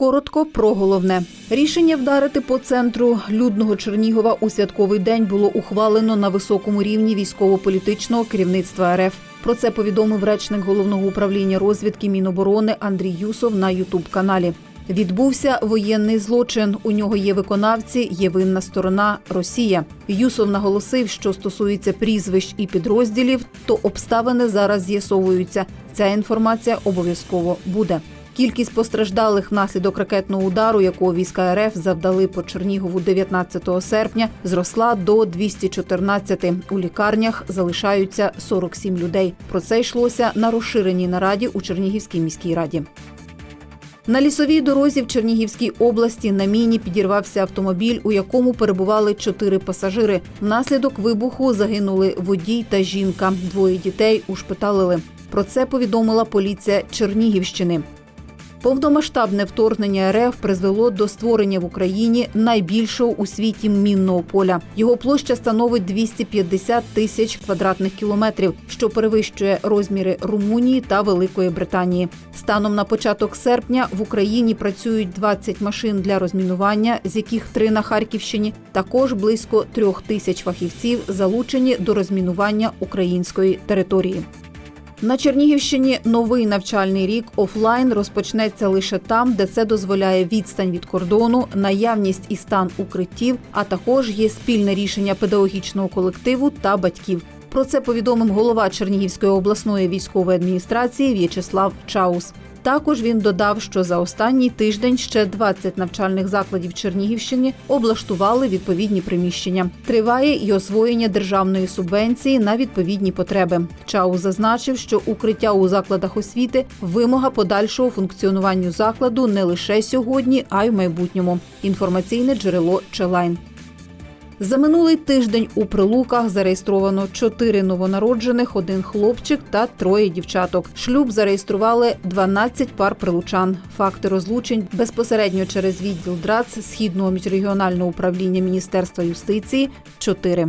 Коротко про головне рішення вдарити по центру людного Чернігова у святковий день було ухвалено на високому рівні військово-політичного керівництва РФ. Про це повідомив речник головного управління розвідки Міноборони Андрій Юсов на Ютуб каналі. Відбувся воєнний злочин. У нього є виконавці, є винна сторона Росія. Юсов наголосив, що стосується прізвищ і підрозділів, то обставини зараз з'ясовуються. Ця інформація обов'язково буде. Кількість постраждалих внаслідок ракетного удару, якого війська РФ завдали по Чернігову 19 серпня, зросла до 214. У лікарнях залишаються 47 людей. Про це йшлося на розширеній нараді у Чернігівській міській раді. На лісовій дорозі в Чернігівській області на міні підірвався автомобіль, у якому перебували чотири пасажири. Внаслідок вибуху загинули водій та жінка. Двоє дітей ушпиталили. Про це повідомила поліція Чернігівщини. Повномасштабне вторгнення РФ призвело до створення в Україні найбільшого у світі мінного поля. Його площа становить 250 тисяч квадратних кілометрів, що перевищує розміри Румунії та Великої Британії. Станом на початок серпня в Україні працюють 20 машин для розмінування, з яких три на Харківщині. Також близько трьох тисяч фахівців залучені до розмінування української території. На Чернігівщині новий навчальний рік офлайн розпочнеться лише там, де це дозволяє відстань від кордону, наявність і стан укриттів, а також є спільне рішення педагогічного колективу та батьків. Про це повідомив голова Чернігівської обласної військової адміністрації В'ячеслав Чаус. Також він додав, що за останній тиждень ще 20 навчальних закладів Чернігівщини облаштували відповідні приміщення. Триває й освоєння державної субвенції на відповідні потреби. Чау зазначив, що укриття у закладах освіти вимога подальшого функціонуванню закладу не лише сьогодні, а й в майбутньому. Інформаційне джерело Челайн. За минулий тиждень у прилуках зареєстровано чотири новонароджених, один хлопчик та троє дівчаток. Шлюб зареєстрували 12 пар прилучан. Факти розлучень безпосередньо через відділ ДРАЦ Східного міжрегіонального управління Міністерства юстиції – 4.